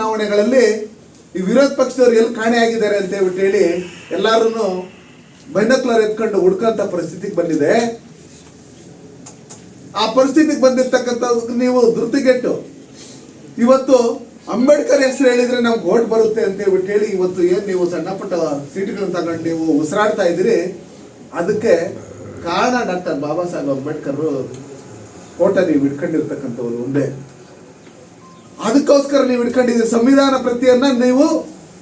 ಚುನಾವಣೆಗಳಲ್ಲಿ ಈ ವಿರೋಧ ಪಕ್ಷದವ್ರು ಎಲ್ಲಿ ಕಾಣೆಯಾಗಿದ್ದಾರೆ ಅಂತ ಹೇಳ್ಬಿಟ್ಟು ಹೇಳಿ ಎಲ್ಲಾರು ಬೈನಕ್ಲರ್ ಎತ್ಕೊಂಡು ಹುಡ್ಕಂತ ಪರಿಸ್ಥಿತಿಗೆ ಬಂದಿದೆ. ಆ ಪರಿಸ್ಥಿತಿಗೆ ಬಂದಿರ್ತಕ್ಕಂಥ ನೀವು ಧೃತಿಗೆಟ್ಟು. ಇವತ್ತು ಅಂಬೇಡ್ಕರ್ ಹೆಸರು ಹೇಳಿದ್ರೆ ನಮ್ಗೆ ಓಟ್ ಬರುತ್ತೆ ಅಂತ ಹೇಳ್ಬಿಟ್ಟು ಹೇಳಿ ಇವತ್ತು ಏನು ನೀವು ಸಣ್ಣ ಪುಟ್ಟ ಸೀಟ್ಗಳನ್ನ ತಗೊಂಡು ನೀವು ಉಸಿರಾಡ್ತಾ ಇದ್ದೀರಿ? ಅದಕ್ಕೆ ಕಾರಣ ಡಾಕ್ಟರ್ ಬಾಬಾ ಸಾಹೇಬ್ ಅಂಬೇಡ್ಕರ್ ಫೋಟೋ ನೀವು ಇಟ್ಕೊಂಡಿರ್ತಕ್ಕಂಥವ್ರು ಒಂದೇ. ಅದಕ್ಕೋಸ್ಕರ ನೀವು ಇಟ್ಕೊಂಡಿದ್ದೀರಿ. ಸಂವಿಧಾನ ಪ್ರತಿಯನ್ನ ನೀವು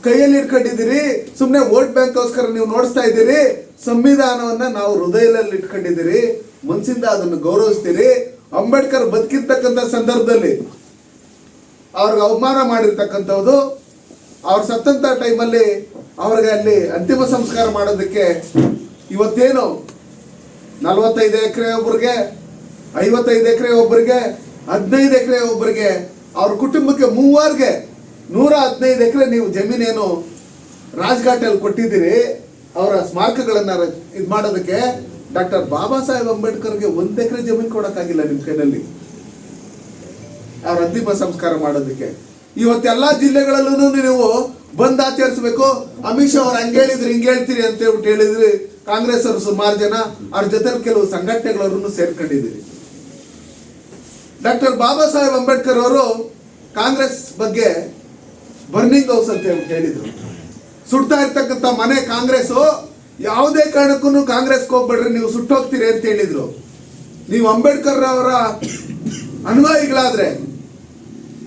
ಕೈಯಲ್ಲಿ ಇಟ್ಕೊಂಡಿದ್ದೀರಿ. ಸುಮ್ಮನೆ ವೋಟ್ ಬ್ಯಾಂಕ್ಗೋಸ್ಕರ ನೀವು ನೋಡಿಸ್ತಾ ಇದ್ದೀರಿ. ಸಂವಿಧಾನವನ್ನ ನಾವು ಹೃದಯದಲ್ಲಿ ಇಟ್ಕೊಂಡಿದ್ದೀರಿ. ಮನಸ್ಸಿಂದ ಅದನ್ನು ಗೌರವಿಸ್ತೀರಿ. ಅಂಬೇಡ್ಕರ್ ಬದುಕಿರ್ತಕ್ಕಂಥ ಸಂದರ್ಭದಲ್ಲಿ ಅವ್ರಿಗೆ ಅವಮಾನ ಮಾಡಿರ್ತಕ್ಕಂಥದ್ದು ಅವ್ರು ಸತ್ತಂತ ಟೈಮಲ್ಲಿ ಅವ್ರಿಗೆ ಅಲ್ಲಿ ಅಂತಿಮ ಸಂಸ್ಕಾರ ಮಾಡೋದಕ್ಕೆ ಇವತ್ತೇನು ನಲವತ್ತೈದು ಎಕರೆ ಒಬ್ಬರಿಗೆ ಐವತ್ತೈದು ಎಕರೆ ಒಬ್ಬರಿಗೆ ಹದಿನೈದು ಎಕರೆ ಒಬ್ಬರಿಗೆ ಅವ್ರ ಕುಟುಂಬಕ್ಕೆ ಮೂವರ್ಗೆ ನೂರ ಹದಿನೈದು ಎಕರೆ ನೀವು ಜಮೀನೇನು ರಾಜ್ಘಾಟಲ್ಲಿ ಕೊಟ್ಟಿದ್ದೀರಿ, ಅವರ ಸ್ಮಾರಕಗಳನ್ನ ಇದು ಮಾಡೋದಕ್ಕೆ ಡಾಕ್ಟರ್ ಬಾಬಾ ಸಾಹೇಬ್ ಅಂಬೇಡ್ಕರ್ಗೆ ಒಂದು ಎಕರೆ ಜಮೀನು ಕೊಡೋಕ್ಕಾಗಿಲ್ಲ ನಿಮ್ಮ ಕೈನಲ್ಲಿ ಅವ್ರ ಅಂತಿಮ ಸಂಸ್ಕಾರ ಮಾಡೋದಕ್ಕೆ. ಇವತ್ತೆಲ್ಲ ಜಿಲ್ಲೆಗಳಲ್ಲೂ ನೀವು ಬಂದ್ ಆಚರಿಸ್ಬೇಕು. ಅಮಿತ್ ಶಾ ಅವ್ರು ಹಂಗೆ ಹೇಳಿದ್ರಿ ಹಿಂಗೆ ಹೇಳ್ತೀರಿ ಅಂತ ಹೇಳ್ಬಿಟ್ಟು ಹೇಳಿದ್ರಿ ಕಾಂಗ್ರೆಸ್ ಅವರು ಸುಮಾರು ಜನ, ಅವ್ರ ಜೊತೆ ಕೆಲವು ಸಂಘಟನೆಗಳವ್ರನ್ನು ಸೇರ್ಕೊಂಡಿದ್ದೀರಿ. ಡಾಕ್ಟರ್ ಬಾಬಾ ಸಾಹೇಬ್ ಅಂಬೇಡ್ಕರ್ ಅವರು ಕಾಂಗ್ರೆಸ್ ಬಗ್ಗೆ ಬರ್ನಿಂಗ್ ಹೌಸ್ ಅಂತ ಹೇಳಿದ್ರು. ಸುಡ್ತಾ ಇರ್ತಕ್ಕಂಥ ಮನೆ ಕಾಂಗ್ರೆಸ್ ಯಾವುದೇ ಕಾರಣಕ್ಕೂ ಕಾಂಗ್ರೆಸ್ಗೆ ಹೋಗ್ಬೇಡ್ರಿ, ನೀವು ಸುಟ್ಟೋಗ್ತೀರಿ ಅಂತ ಹೇಳಿದ್ರು. ನೀವು ಅಂಬೇಡ್ಕರ್ ಅವರ ಅನುಯಾಯಿಗಳಾದ್ರೆ,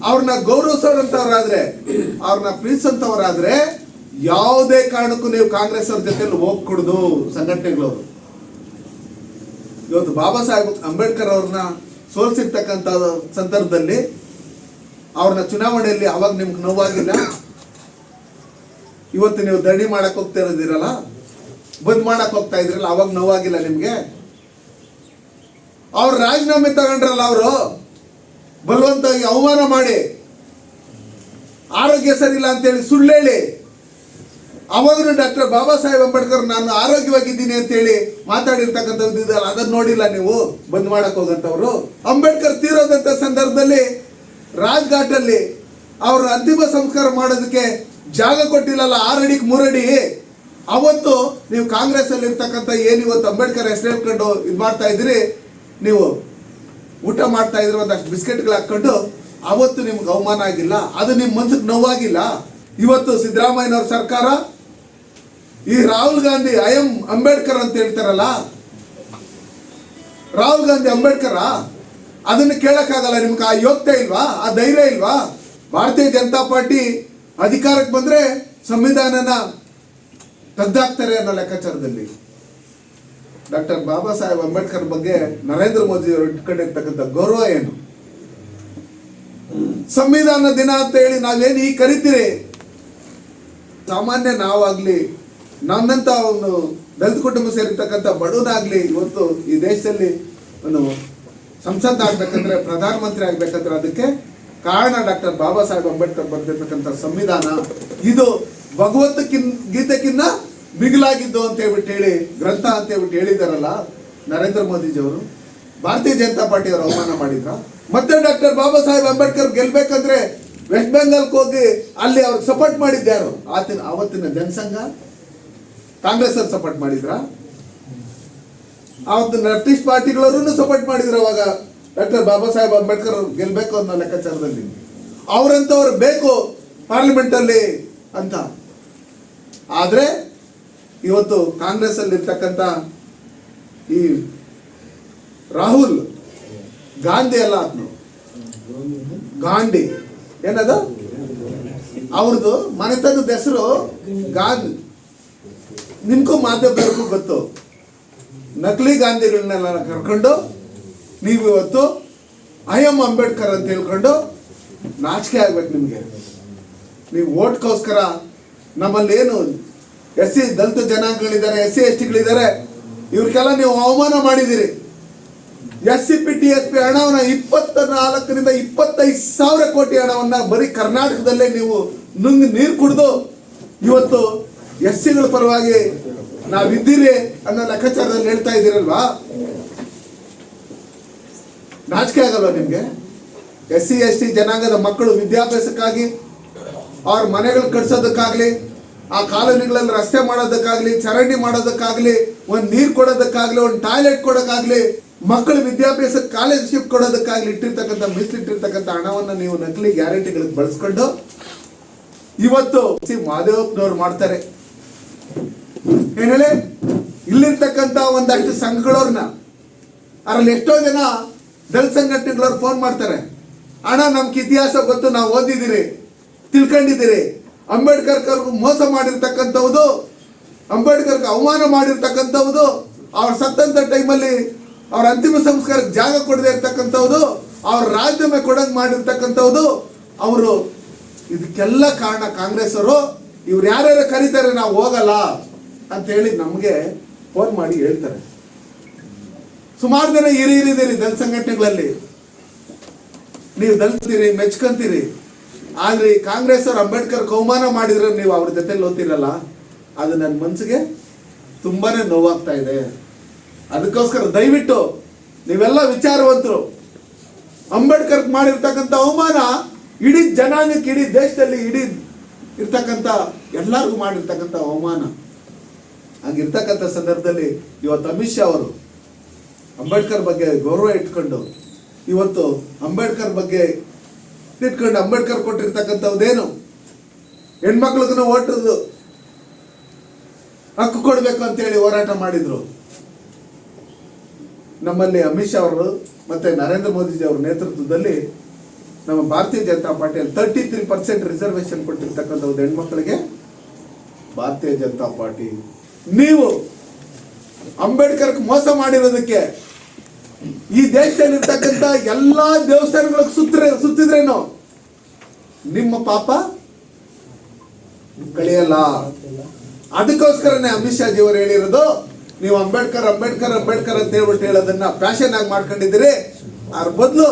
ಅವ್ರನ್ನ ಗೌರವಿಸೋರಂತವ್ರಾದ್ರೆ ಅವ್ರನ್ನ ಪ್ರೀತಿಸಂತವರಾದ್ರೆ ಯಾವುದೇ ಕಾರಣಕ್ಕೂ ನೀವು ಕಾಂಗ್ರೆಸ್ ಅವ್ರ ಜೊತೆಲಿ ಹೋಗ್ಕೊಡುದು ಸಂಘಟನೆಗಳವರು ಇವತ್ತು ಬಾಬಾ ಸಾಹೇಬ್ ಅಂಬೇಡ್ಕರ್ ಅವ್ರನ್ನ ಸೋಲ್ಸಿರ್ತಕ್ಕಂಥ ಸಂದರ್ಭದಲ್ಲಿ ಅವ್ರನ್ನ ಚುನಾವಣೆಯಲ್ಲಿ ಅವಾಗ ನಿಮ್ಗೆ ನೋವಾಗಿಲ್ಲ. ಇವತ್ತು ನೀವು ಧರಣಿ ಮಾಡಕ್ ಹೋಗ್ತಾ ಇರೋದಿರಲ್ಲ, ಬಂದ್ ಮಾಡಕ್ ಹೋಗ್ತಾ ಇದ್ರಲ್ಲ, ಅವಾಗ ನೋವಾಗಿಲ್ಲ ನಿಮ್ಗೆ. ಅವ್ರು ರಾಜೀನಾಮೆ ತಗೊಂಡ್ರಲ್ಲ ಅವರು, ಬಲವಂತವಾಗಿ ಅವಮಾನ ಮಾಡಿ, ಆರೋಗ್ಯ ಸರಿಯಿಲ್ಲ ಅಂತೇಳಿ ಸುಳ್ಳು ಹೇಳಿ ಅವಾಗಲೂ ಡಾಕ್ಟರ್ ಬಾಬಾ ಸಾಹೇಬ್ ಅಂಬೇಡ್ಕರ್ ನಾನು ಆರೋಗ್ಯವಾಗಿದ್ದೀನಿ ಅಂತೇಳಿ ಮಾತಾಡಿರ್ತಕ್ಕಂಥದ್ದು ಇದಲ್ಲ ಅದನ್ನ ನೋಡಿಲ್ಲ ನೀವು? ಬಂದ್ ಮಾಡಕ್ ಹೋಗಂತವ್ರು. ಅಂಬೇಡ್ಕರ್ ತೀರೋದಂತ ಸಂದರ್ಭದಲ್ಲಿ ರಾಜ್ಘಾಟಲ್ಲಿ ಅವ್ರ ಅಂತಿಮ ಸಂಸ್ಕಾರ ಮಾಡೋದಕ್ಕೆ ಜಾಗ ಕೊಟ್ಟಿಲ್ಲಲ್ಲ, ಆರಡಿಗೆ ಮೂರಡಿ. ಅವತ್ತು ನೀವು ಕಾಂಗ್ರೆಸ್ ಅಲ್ಲಿ ಇರ್ತಕ್ಕಂಥ ಏನಿವತ್ತು ಅಂಬೇಡ್ಕರ್ ಹೆಸರು ಹೇಳ್ಕೊಂಡು ಇದು ಮಾಡ್ತಾ ಇದ್ರಿ ನೀವು ಊಟ ಮಾಡ್ತಾ ಇದ್ರಿ ಒಂದಷ್ಟು ಬಿಸ್ಕೆಟ್ಗಳು ಹಾಕೊಂಡು ಅವತ್ತು ನಿಮ್ಗೆ ಅವಮಾನ ಆಗಿಲ್ಲ, ಅದು ನಿಮ್ಮ ಮನ್ಸಿಗೆ ನೋವಾಗಿಲ್ಲ. ಇವತ್ತು ಸಿದ್ದರಾಮಯ್ಯನವ್ರ ಸರ್ಕಾರ ಈ ರಾಹುಲ್ ಗಾಂಧಿ ಐ ಎಂ ಅಂಬೇಡ್ಕರ್ ಅಂತ ಹೇಳ್ತಾರಲ್ಲ? ರಾಹುಲ್ ಗಾಂಧಿ ಅಂಬೇಡ್ಕರ? ಅದನ್ನು ಕೇಳಕ್ಕಾಗಲ್ಲ ನಿಮ್ಗೆ, ಆ ಯೋಗ್ಯತೆ ಇಲ್ವಾ? ಆ ಧೈರ್ಯ ಇಲ್ವಾ? ಭಾರತೀಯ ಜನತಾ ಪಾರ್ಟಿ ಅಧಿಕಾರಕ್ಕೆ ಬಂದ್ರೆ ಸಂವಿಧಾನನ ತೆಗ್ದಾಕ್ತಾರೆ ಅನ್ನೋ ಲೆಕ್ಕಾಚಾರದಲ್ಲಿ. ಡಾಕ್ಟರ್ ಬಾಬಾ ಸಾಹೇಬ್ ಅಂಬೇಡ್ಕರ್ ಬಗ್ಗೆ ನರೇಂದ್ರ ಮೋದಿ ಅವರು ಇಟ್ಕೊಂಡಿರ್ತಕ್ಕಂಥ ಗೌರವ ಏನು? ಸಂವಿಧಾನ ದಿನ ಅಂತ ಹೇಳಿ ನಾವೇನು ಈ ಕರಿತೀರಿ? ಸಾಮಾನ್ಯ ನಾವಾಗ್ಲಿ ನನ್ನಂತ ಒಂದು ದಲಿತ ಕುಟುಂಬ ಸೇರಿರ್ತಕ್ಕಂಥ ಬಡವನಾಗ್ಲಿ, ಇವತ್ತು ಈ ದೇಶದಲ್ಲಿ ಒಂದು ಸಂಸದ ಆಗ್ಬೇಕಂದ್ರೆ, ಪ್ರಧಾನಮಂತ್ರಿ ಆಗ್ಬೇಕಂದ್ರೆ ಅದಕ್ಕೆ ಕಾರಣ ಡಾಕ್ಟರ್ ಬಾಬಾ ಸಾಹೇಬ್ ಅಂಬೇಡ್ಕರ್ ಬರೆದಿರ್ತಕ್ಕಂಥ ಸಂವಿಧಾನ. ಇದು ಭಗವತ್ ಗೀತೆಕ್ಕಿನ್ನ ಬಿಗಿಲಾಗಿದ್ದು ಅಂತ ಹೇಳ್ಬಿಟ್ಟು ಹೇಳಿ, ಗ್ರಂಥ ಅಂತ ಹೇಳ್ಬಿಟ್ಟು ಹೇಳಿದಾರಲ್ಲ ನರೇಂದ್ರ ಮೋದಿಜಿಯವರು. ಭಾರತೀಯ ಜನತಾ ಪಾರ್ಟಿ ಅವರು ಅವಮಾನ ಮಾಡಿದ್ರ. ಮತ್ತೆ ಡಾಕ್ಟರ್ ಬಾಬಾ ಸಾಹೇಬ್ ಅಂಬೇಡ್ಕರ್ ಗೆಲ್ಬೇಕಂದ್ರೆ ವೆಸ್ಟ್ ಬೆಂಗಾಲ್ಗೆ ಹೋಗಿ ಅಲ್ಲಿ ಅವ್ರಿಗೆ ಸಪೋರ್ಟ್ ಮಾಡಿದ್ದಾರು ಆತಿನ ಅವತ್ತಿನ ಜನಸಂಘ. ಕಾಂಗ್ರೆಸ್ ಅವ್ರು ಸಪೋರ್ಟ್ ಮಾಡಿದ್ರ? ಅವತ್ತು ಲೆಫ್ಟಿಸ್ಟ್ ಪಾರ್ಟಿಗಳವರು ಸಪೋರ್ಟ್ ಮಾಡಿದ್ರು ಅವಾಗ. ಡಾಕ್ಟರ್ ಬಾಬಾ ಸಾಹೇಬ್ ಅಂಬೇಡ್ಕರ್ ಗೆಲ್ಬೇಕು ಅನ್ನೋ ಲೆಕ್ಕಾಚಾರದಲ್ಲಿ. ಅವರಂತವ್ರು ಬೇಕು ಪಾರ್ಲಿಮೆಂಟ್ ಅಲ್ಲಿ ಅಂತ. ಆದ್ರೆ ಇವತ್ತು ಕಾಂಗ್ರೆಸ್ ಅಲ್ಲಿ ಇರ್ತಕ್ಕಂಥ ಈ ರಾಹುಲ್ ಗಾಂಧಿ ಅಲ್ಲ ಆತ್ನು ಗಾಂಧಿ. ಏನದು? ಅವ್ರದ್ದು ಮನೆತನದ ಹೆಸರು ಗಾಂಧಿ. ನಿಮ್ಗೂ ಮಾಧ್ಯಮದವ್ರಿಗೂ ಗೊತ್ತು. ನಕಲಿ ಗಾಂಧಿಗಳನ್ನೆಲ್ಲ ಕರ್ಕೊಂಡು ನೀವು ಇವತ್ತು ಐ ಎಂ ಅಂಬೇಡ್ಕರ್ ಅಂತ ಹೇಳ್ಕೊಂಡು ನಾಚಿಕೆ ಆಗ್ಬೇಕು ನಿಮಗೆ. ನೀವು ಓಟ್ಗೋಸ್ಕರ ನಮ್ಮಲ್ಲಿ ಏನು ಎಸ್ ಸಿ ದಲಿತ ಜನಾಂಗಗಳಿದ್ದಾರೆ, ಎಸ್ ಸಿ ಎಸ್ ಟಿಗಳಿದ್ದಾರೆ, ಇವ್ರಿಗೆಲ್ಲ ನೀವು ಅವಮಾನ ಮಾಡಿದ್ದೀರಿ. S C P, T S P ಹಣವನ್ನ ಇಪ್ಪತ್ತ ನಾಲ್ಕರಿಂದ ಇಪ್ಪತ್ತೈದು ಸಾವಿರ ಕೋಟಿ ಹಣವನ್ನ ಬರೀ ಕರ್ನಾಟಕದಲ್ಲೇ ನೀವು ನುಂಗ್ ನೀರು ಕುಡಿದು ಇವತ್ತು ಎಸ್ ಸಿಗಳ ಪರವಾಗಿ ನಾವಿದ್ದೀರಿ ಅನ್ನೋ ಲೆಕ್ಕಾಚಾರದಲ್ಲಿ ಹೇಳ್ತಾ ಇದ್ದೀರಲ್ವಾ? ನಾಚಿಕೆ ಆಗಲ್ವಾ ನಿಮ್ಗೆ? ಎಸ್ ಸಿ ಎಸ್ ಟಿ ಜನಾಂಗದ ಮಕ್ಕಳು ವಿದ್ಯಾಭ್ಯಾಸಕ್ಕಾಗಿ ಅವ್ರ ಮನೆಗಳು ಕಟ್ಸೋದಕ್ಕಾಗ್ಲಿ, ಆ ಕಾಲೋನಿಗಳಲ್ಲಿ ರಸ್ತೆ ಮಾಡೋದಕ್ಕಾಗ್ಲಿ, ಚರಂಡಿ ಮಾಡೋದಕ್ಕಾಗ್ಲಿ, ಒಂದ್ ನೀರ್ ಕೊಡೋದಕ್ಕಾಗ್ಲಿ, ಒಂದ್ ಟಾಯ್ಲೆಟ್ ಕೊಡೋಕ್ಕಾಗ್ಲಿ, ಮಕ್ಕಳ ವಿದ್ಯಾಭ್ಯಾಸ ಕಾಲೇಜ್ಶಿಪ್ ಕೊಡೋದಕ್ಕಾಗ್ಲಿ ಇಟ್ಟಿರ್ತಕ್ಕಂಥ ಮೀಸಲಿಟ್ಟಿರ್ತಕ್ಕಂಥ ಹಣವನ್ನ ನೀವು ನಕಲಿ ಗ್ಯಾರಂಟಿಗಳಿಗೆ ಬಳಸ್ಕೊಂಡು ಇವತ್ತು ಸಿ. ಮಾದೇವಪ್ಪನವ್ರು ಮಾಡ್ತಾರೆ. ಏನ್ ಹೇಳಿ ಇಲ್ಲಿರ್ತಕ್ಕಂಥ ಒಂದಷ್ಟು ಸಂಘಗಳವ್ರನ್ನ. ಅದ್ರಲ್ಲಿ ಎಷ್ಟೋ ಜನ ದಲ್ ಸಂಘಟನೆಗಳವ್ರು ಫೋನ್ ಮಾಡ್ತಾರೆ. ಅಣ್ಣ, ನಮ್ಗೆ ಇತಿಹಾಸ ಗೊತ್ತು, ನಾವು ಓದಿದ್ದೀರಿ, ತಿಳ್ಕೊಂಡಿದ್ದೀರಿ. ಅಂಬೇಡ್ಕರ್ ಅವ್ರಿಗೂ ಮೋಸ ಮಾಡಿರ್ತಕ್ಕಂಥವ್ದು, ಅಂಬೇಡ್ಕರ್ಗೆ ಅವಮಾನ ಮಾಡಿರ್ತಕ್ಕಂಥವ್ದು, ಅವ್ರು ಸತ್ತಂತ ಟೈಮಲ್ಲಿ ಅವ್ರ ಅಂತಿಮ ಸಂಸ್ಕಾರಕ್ಕೆ ಜಾಗ ಕೊಡದೆ ಇರ್ತಕ್ಕಂಥವ್ದು, ಅವ್ರ ರಾಜೀನಾಮೆ ಕೊಡಂಗ್ ಮಾಡಿರ್ತಕ್ಕಂಥವ್ದು, ಅವರು. ಇದಕ್ಕೆಲ್ಲ ಕಾರಣ ಕಾಂಗ್ರೆಸ್ ಅವರು ಇವ್ರು ಯಾರ್ಯಾರು ಕರೀತಾರೆ ನಾವು ಹೋಗಲ್ಲ ಅಂತ ಹೇಳಿ ನಮಗೆ ಫೋನ್ ಮಾಡಿ ಹೇಳ್ತಾರೆ. ಸುಮಾರು ಜನ ಹಿರಿ ಹಿರಿದಿರಿ ದಲಿತ ಸಂಘಟನೆಗಳಲ್ಲಿ. ನೀವು ದಲಿತೀರಿ, ಮೆಚ್ಕೊಂತೀರಿ. ಆದ್ರೆ ಕಾಂಗ್ರೆಸ್ ಅವ್ರು ಅಂಬೇಡ್ಕರ್ ಕೌಮಾನ ಮಾಡಿದ್ರೆ ನೀವು ಅವ್ರ ಜೊತೆಲಿ ಓದ್ತಿರಲ್ಲ, ಅದು ನನ್ನ ಮನಸ್ಸಿಗೆ ತುಂಬಾನೇ ನೋವಾಗ್ತಾ ಇದೆ. ಅದಕ್ಕೋಸ್ಕರ ದಯವಿಟ್ಟು ನೀವೆಲ್ಲ ವಿಚಾರವಂತರು. ಅಂಬೇಡ್ಕರ್ ಮಾಡಿರ್ತಕ್ಕಂಥ ಅವಮಾನ ಇಡೀ ಜನಾಂಗಕ್ಕೆ, ಇಡೀ ದೇಶದಲ್ಲಿ, ಇಡೀ ಇರ್ತಕ್ಕಂಥ ಎಲ್ಲರಿಗೂ ಮಾಡಿರ್ತಕ್ಕಂಥ ಅವಮಾನ. ಹಾಗಿರ್ತಕ್ಕಂಥ ಸಂದರ್ಭದಲ್ಲಿ ಇವತ್ತು ಅಮಿತ್ ಶಾ ಅವರು ಅಂಬೇಡ್ಕರ್ ಬಗ್ಗೆ ಗೌರವ ಇಟ್ಕೊಂಡು, ಇವತ್ತು ಅಂಬೇಡ್ಕರ್ ಬಗ್ಗೆ ಇಟ್ಕೊಂಡು ಅಂಬೇಡ್ಕರ್ ಕೊಟ್ಟಿರ್ತಕ್ಕಂಥದ್ದೇನು ಹೆಣ್ಮಕ್ಳಿಗೂ ಓಟದ್ದು ಹಕ್ಕು ಕೊಡಬೇಕು ಅಂತೇಳಿ ಹೋರಾಟ ಮಾಡಿದ್ರು. ನಮ್ಮಲ್ಲಿ ಅಮಿತ್ ಶಾ ಅವರು ಮತ್ತೆ ನರೇಂದ್ರ ಮೋದಿಜಿ ಅವರ ನೇತೃತ್ವದಲ್ಲಿ ನಮ್ಮ ಭಾರತೀಯ ಜನತಾ ಪಾರ್ಟಿಯಲ್ಲಿ ತರ್ಟಿ ತ್ರೀ ಪರ್ಸೆಂಟ್ ರಿಸರ್ವೇಶನ್ ಕೊಟ್ಟಿರ್ತಕ್ಕಂಥ ಒಂದು ಹೆಣ್ಮಕ್ಳಿಗೆ ಭಾರತೀಯ ಜನತಾ ಪಾರ್ಟಿ. ನೀವು ಅಂಬೇಡ್ಕರ್ ಮೋಸ ಮಾಡಿರೋದಕ್ಕೆ ಈ ದೇಶದಲ್ಲಿ ಇರ್ತಕ್ಕಂಥ ಎಲ್ಲಾ ದೇವಸ್ಥಾನಗಳಿಗೆ ಸುತ್ತಿದ್ರೆ ಸುತ್ತಿದ್ರೇನು? ನಿಮ್ಮ ಪಾಪ ಕಳಿಯಲ್ಲ. ಅದಕ್ಕೋಸ್ಕರನೇ ಅಮಿತ್ ಶಾ ಜಿಯವರು ಹೇಳಿರೋದು, ನೀವು ಅಂಬೇಡ್ಕರ್ ಅಂಬೇಡ್ಕರ್ ಅಂಬೇಡ್ಕರ್ ಅಂತ ಹೇಳ್ಬಿಟ್ಟು ಹೇಳೋದನ್ನ ಫ್ಯಾಷನ್ ಆಗಿ ಮಾಡ್ಕೊಂಡಿದ್ದೀರಿ. ಅದ್ರ ಬದಲು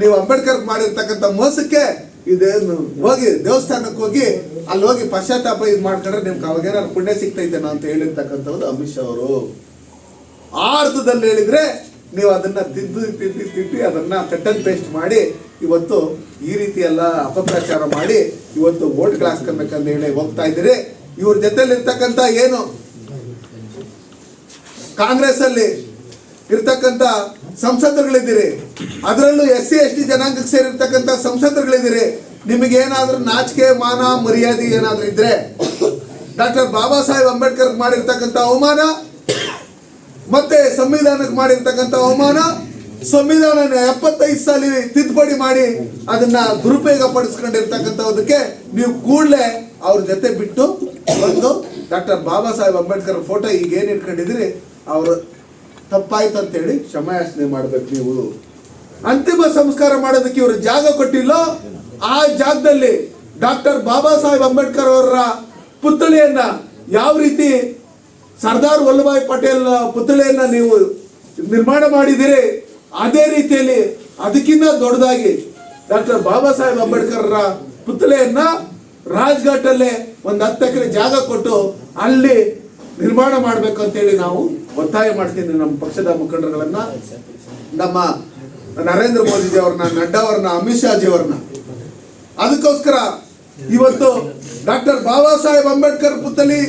ನೀವು ಅಂಬೇಡ್ಕರ್ ಮಾಡಿರ್ತಕ್ಕಂಥ ಮೋಸಕ್ಕೆ ಇದೇನು ಹೋಗಿ ದೇವಸ್ಥಾನಕ್ಕೆ ಹೋಗಿ, ಅಲ್ಲಿ ಹೋಗಿ ಪಶ್ಚಾತ್ತಾಪ ಇದು ಮಾಡ್ಕೊಂಡ್ರೆ ನಿಮ್ಗೆ ಅವಾಗ ಏನಾದ್ರು ಪುಣ್ಯ ಸಿಗ್ತೈತೇನೋ ಅಂತ ಹೇಳಿರ್ತಕ್ಕಂಥದ್ದು ಅಮಿತ್ ಶಾ ಅವರು. ಆ ಹೇಳಿದ್ರೆ ನೀವು ಅದನ್ನ ತಿದ್ದು, ತಿದ್ದಿ ತಿದ್ದಿ ಅದನ್ನ ಕಟ್ ಅಂಡ್ ಪೇಸ್ಟ್ ಮಾಡಿ, ಇವತ್ತು ಈ ರೀತಿ ಎಲ್ಲ ಅಪಪ್ರಚಾರ ಮಾಡಿ, ಇವತ್ತು ವೋಟ್ ಹಾಸ್ಕೊಬೇಕಂತ ಹೇಳಿ ಹೋಗ್ತಾ ಇದ್ದೀರಿ. ಇವ್ರ ಜೊತೆಲಿ ಇರ್ತಕ್ಕಂಥ ಏನು? ಕಾಂಗ್ರೆಸ್ ಅಲ್ಲಿ ಇರ್ತಕ್ಕಂಥ ಸಂಸದರುಗಳಿದ್ದೀರಿ. ಅದರಲ್ಲೂ ಎಸ್ ಸಿ, ಎಸ್ ಟಿ ಜನಾಂಗಕ್ಕೆ ಸೇರಿರ್ತಕ್ಕಂಥ ಸಂಸದರುಗಳಿದ್ದೀರಿ. ನಿಮಗೆ ಏನಾದ್ರೂ ನಾಚಿಕೆ, ಮಾನ, ಮರ್ಯಾದೆ ಏನಾದರೂ ಇದ್ರೆ ಡಾಕ್ಟರ್ ಬಾಬಾ ಸಾಹೇಬ್ ಅಂಬೇಡ್ಕರ್ ಮಾಡಿರ್ತಕ್ಕಂಥ ಅವಮಾನ, ಮತ್ತೆ ಸಂವಿಧಾನಕ್ಕೆ ಮಾಡಿರ್ತಕ್ಕಂಥ ಅವಮಾನ ಸಂವಿಧಾನ ಎಪ್ಪತ್ತೈದು ಸಾಲಿ ತಿದ್ದುಪಡಿ ಮಾಡಿ ಅದನ್ನ ದುರುಪಯೋಗ ಪಡಿಸ್ಕೊಂಡಿರ್ತಕ್ಕಂಥದಕ್ಕೆ ನೀವು ಕೂಡಲೇ ಅವ್ರ ಜೊತೆ ಬಿಟ್ಟು ಬಂದು ಡಾಕ್ಟರ್ ಬಾಬಾ ಸಾಹೇಬ್ ಅಂಬೇಡ್ಕರ್ ಫೋಟೋ ಈಗ ಏನ್ ಇಟ್ಕೊಂಡಿದ್ದೀರಿ, ಅವರು ತಪ್ಪಾಯ್ತು ಅಂತೇಳಿ ಕ್ಷಮಾಯಾಚನೆ ಮಾಡ್ಬೇಕು ನೀವು. ಅಂತಿಮ ಸಂಸ್ಕಾರ ಮಾಡೋದಕ್ಕೆ ಇವರು ಜಾಗ ಕೊಟ್ಟಿಲ್ಲ. ಆ ಜಾಗದಲ್ಲಿ ಡಾಕ್ಟರ್ ಬಾಬಾ ಸಾಹೇಬ್ ಅಂಬೇಡ್ಕರ್ ಅವರ ಪುತ್ಥಳಿಯನ್ನ ಯಾವ ರೀತಿ ಸರ್ದಾರ್ ವಲ್ಲಭಾಯ್ ಪಟೇಲ್ ಪುತ್ಥಳಿಯನ್ನ ನೀವು ನಿರ್ಮಾಣ ಮಾಡಿದಿರಿ, ಅದೇ ರೀತಿಯಲ್ಲಿ ಅದಕ್ಕಿಂತ ದೊಡ್ಡದಾಗಿ ಡಾಕ್ಟರ್ ಬಾಬಾ ಸಾಹೇಬ್ ಅಂಬೇಡ್ಕರ್ ಪುತ್ಥಳಿಯನ್ನ ರಾಜ್ಘಾಟ್ ಅಲ್ಲೇ ಒಂದು ಹತ್ತು ಎಕರೆ ಜಾಗ ಕೊಟ್ಟು ಅಲ್ಲಿ ನಿರ್ಮಾಣ ಮಾಡಬೇಕು ಅಂತೇಳಿ ನಾವು ಒತ್ತಾಯ ಮಾಡ್ತೀನಿ ನಮ್ಮ ಪಕ್ಷದ ಮುಖಂಡರುಗಳನ್ನ. ನಮ್ಮ ನರೇಂದ್ರ ಮೋದಿಜಿ ಅವ್ರನ್ನ, ನಡ್ಡಾ ಅವ್ರನ್ನ, ಅಮಿತ್ ಶಾ ಜಿ ಅವ್ರನ್ನ. ಅದಕ್ಕೋಸ್ಕರ ಇವತ್ತು ಡಾಕ್ಟರ್ ಬಾಬಾ ಸಾಹೇಬ್ ಅಂಬೇಡ್ಕರ್ ಪುತ್ಥಳಿ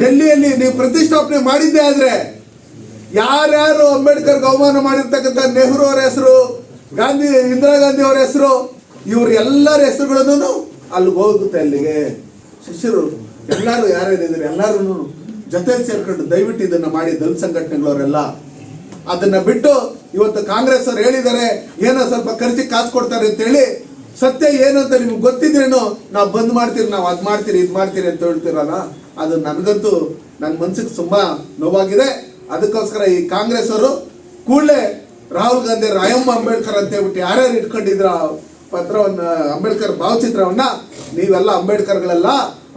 ಡೆಲ್ಲಿಯಲ್ಲಿ ನೀವು ಪ್ರತಿಷ್ಠಾಪನೆ ಮಾಡಿದ್ದೆ ಆದ್ರೆ ಯಾರ್ಯಾರು ಅಂಬೇಡ್ಕರ್ ಅವಮಾನ ಮಾಡಿರ್ತಕ್ಕಂಥ ನೆಹರು ಅವರ ಹೆಸರು, ಗಾಂಧಿ, ಇಂದಿರಾ ಗಾಂಧಿ ಅವರ ಹೆಸರು, ಇವ್ರ ಎಲ್ಲರ ಹೆಸರುಗಳನ್ನು ಅಲ್ಲಿಗೆ ಹೋಗುತ್ತೆ ಅಲ್ಲಿಗೆ. ಶಿಷ್ಯರು, ಎಲ್ಲರೂ ಯಾರ್ಯಾರಿದ್ದಾರೆ ಎಲ್ಲರೂ ಜೊತೆಲಿ ಸೇರ್ಕೊಂಡು ದಯವಿಟ್ಟು ಇದನ್ನ ಮಾಡಿ ದಲಿತ ಸಂಘಟನೆಗಳವರೆಲ್ಲ ಅದನ್ನ ಬಿಟ್ಟು ಇವತ್ತು ಕಾಂಗ್ರೆಸ್ ಅವ್ರು ಹೇಳಿದ್ದಾರೆ ಏನೋ ಸ್ವಲ್ಪ ಖರ್ಚಿಗೆ ಕಾಸು ಕೊಡ್ತಾರೆ ಅಂತ ಹೇಳಿ ಸತ್ಯ ಏನು ಅಂತ ನಿಮ್ಗೆ ಗೊತ್ತಿದ್ರೇನು ನಾವು ಬಂದ್ ಮಾಡ್ತೀರಿ, ನಾವು ಅದ್ ಮಾಡ್ತೀರಿ, ಇದು ಮಾಡ್ತೀರಿ ಅಂತ ಹೇಳ್ತೀರಲ್ಲ? ಅದು ನನಗಂತೂ ನನ್ನ ಮನ್ಸಿಗೆ ತುಂಬಾ ನೋವಾಗಿದೆ. ಅದಕ್ಕೋಸ್ಕರ ಈ ಕಾಂಗ್ರೆಸ್ ಅವರು ಕೂಡಲೇ ರಾಹುಲ್ ಗಾಂಧಿ, ರಾಯಮ್ಮ ಅಂಬೇಡ್ಕರ್ ಅಂತ ಹೇಳ್ಬಿಟ್ಟು ಯಾರ್ಯಾರು ಇಟ್ಕೊಂಡಿದ್ರ ಪತ್ರವನ್ನ, ಅಂಬೇಡ್ಕರ್ ಭಾವಚಿತ್ರವನ್ನ, ನೀವೆಲ್ಲ ಅಂಬೇಡ್ಕರ್ಗಳೆಲ್ಲ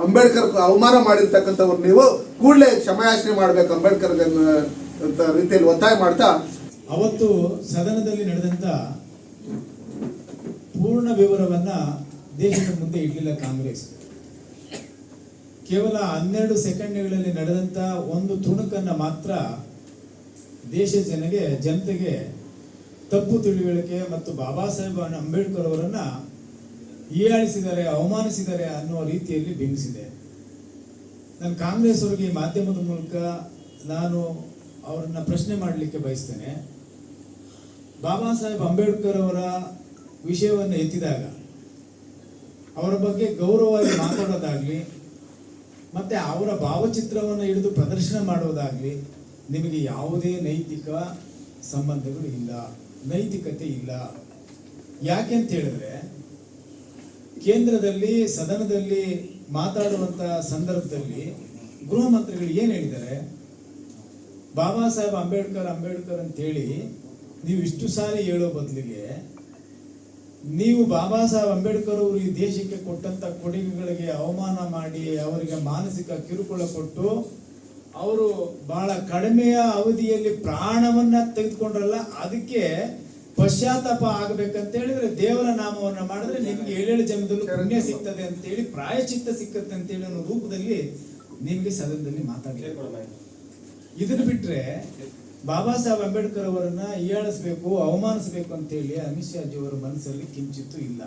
ಅಂಬೇಡ್ಕರ್ ಅವಮಾನ ಮಾಡಿರ್ತಕ್ಕಂಥವ್ರು ನೀವು ಕೂಡಲೇ ಕ್ಷಮಯಾಚನೆ ಮಾಡ್ಬೇಕು ಅಂಬೇಡ್ಕರ್ ಅಂತ ರೀತಿಯಲ್ಲಿ ಒತ್ತಾಯ ಮಾಡ್ತಾ. ಅವತ್ತು ಸದನದಲ್ಲಿ ನಡೆದಂತ ಪೂರ್ಣ ವಿವರವನ್ನ ದೇಶದ ಮುಂದೆ ಇಡಲಿಲ್ಲ ಕಾಂಗ್ರೆಸ್. ಕೇವಲ ಹನ್ನೆರಡು ಸೆಕೆಂಡ್ಗಳಲ್ಲಿ ನಡೆದಂತ ಒಂದು ತುಣುಕನ್ನ ಮಾತ್ರ ದೇಶ ಜನಗೆ, ಜನತೆಗೆ ತಪ್ಪು ತಿಳುವಳಿಕೆ ಮತ್ತು ಬಾಬಾ ಸಾಹೇಬ್ ಅಂಬೇಡ್ಕರ್ ಅವರನ್ನ ಹೀಯಾಳಿಸಿದ್ದಾರೆ ಅವಮಾನಿಸಿದ್ದಾರೆ ಅನ್ನೋ ರೀತಿಯಲ್ಲಿ ಬಿಂಬಿಸಿದೆ. ನಾನು ಕಾಂಗ್ರೆಸ್ ಅವರಿಗೆ ಈ ಮಾಧ್ಯಮದ ಮೂಲಕ ನಾನು ಅವರನ್ನ ಪ್ರಶ್ನೆ ಮಾಡಲಿಕ್ಕೆ ಬಯಸ್ತೇನೆ. ಬಾಬಾ ಸಾಹೇಬ್ ಅಂಬೇಡ್ಕರ್ ಅವರ ವಿಷಯವನ್ನು ಎತ್ತಿದಾಗ, ಅವರ ಬಗ್ಗೆ ಗೌರವವಾಗಿ ಮಾತಾಡೋದಾಗಲಿ, ಮತ್ತೆ ಅವರ ಭಾವಚಿತ್ರವನ್ನು ಹಿಡಿದು ಪ್ರದರ್ಶನ ಮಾಡೋದಾಗಲಿ ನಿಮಗೆ ಯಾವುದೇ ನೈತಿಕ ಸಂಬಂಧಗಳು ಇಲ್ಲ, ನೈತಿಕತೆ ಇಲ್ಲ. ಯಾಕೆ ಅಂತ ಹೇಳಿದ್ರೆ ಕೇಂದ್ರದಲ್ಲಿ, ಸದನದಲ್ಲಿ ಮಾತಾಡುವಂತ ಸಂದರ್ಭದಲ್ಲಿ ಗೃಹ ಮಂತ್ರಿಗಳು ಏನ್ ಹೇಳಿದ್ದಾರೆ? ಬಾಬಾ ಸಾಹೇಬ್ ಅಂಬೇಡ್ಕರ್ ಅಂಬೇಡ್ಕರ್ ಅಂತ ಹೇಳಿ ನೀವು ಇಷ್ಟು ಸಾರಿ ಹೇಳೋ ಬದಲಿಗೆ ನೀವು ಬಾಬಾ ಸಾಹೇಬ್ ಅಂಬೇಡ್ಕರ್ ಅವರು ಈ ದೇಶಕ್ಕೆ ಕೊಟ್ಟಂತ ಕೊಡುಗೆಗಳಿಗೆ ಅವಮಾನ ಮಾಡಿ ಅವರಿಗೆ ಮಾನಸಿಕ ಕಿರುಕುಳ ಕೊಟ್ಟು ಅವರು ಬಹಳ ಕಡಿಮೆಯ ಅವಧಿಯಲ್ಲಿ ಪ್ರಾಣವನ್ನ ತೆಗೆದುಕೊಂಡ್ರಲ್ಲ, ಅದಕ್ಕೆ ಪಶ್ಚಾತ್ತಾಪ ಆಗ್ಬೇಕಂತ ಹೇಳಿದ್ರೆ ದೇವರ ನಾಮವನ್ನ ಮಾಡಿದ್ರೆ ನಿಮ್ಗೆ ಏಳೇಳು ಜನ್ಮದಲ್ಲೂ ಪುಣ್ಯ ಸಿಗ್ತದೆ ಅಂತ ಹೇಳಿ ಪ್ರಾಯಚಿತ್ತ ಸಿಕ್ಕತ್ತೆ ಅಂತ ಹೇಳಿ ಅನ್ನೋ ರೂಪದಲ್ಲಿ ನಿಮ್ಗೆ ಸದನದಲ್ಲಿ ಮಾತಾಡಿದ್ದಾರೆ ಇದನ್ನ ಬಿಟ್ರೆ ಬಾಬಾ ಸಾಹೇಬ್ ಅಂಬೇಡ್ಕರ್ ಅವರನ್ನ ಹೀಯಾಳಿಸ್ಬೇಕು ಅವಮಾನಿಸ್ಬೇಕು ಅಂತ ಹೇಳಿ ಅಮಿತ್ ಶಾ ಜಿ ಅವರ ಮನಸ್ಸಲ್ಲಿ ಕಿಂಚಿತ್ತೂ ಇಲ್ಲ.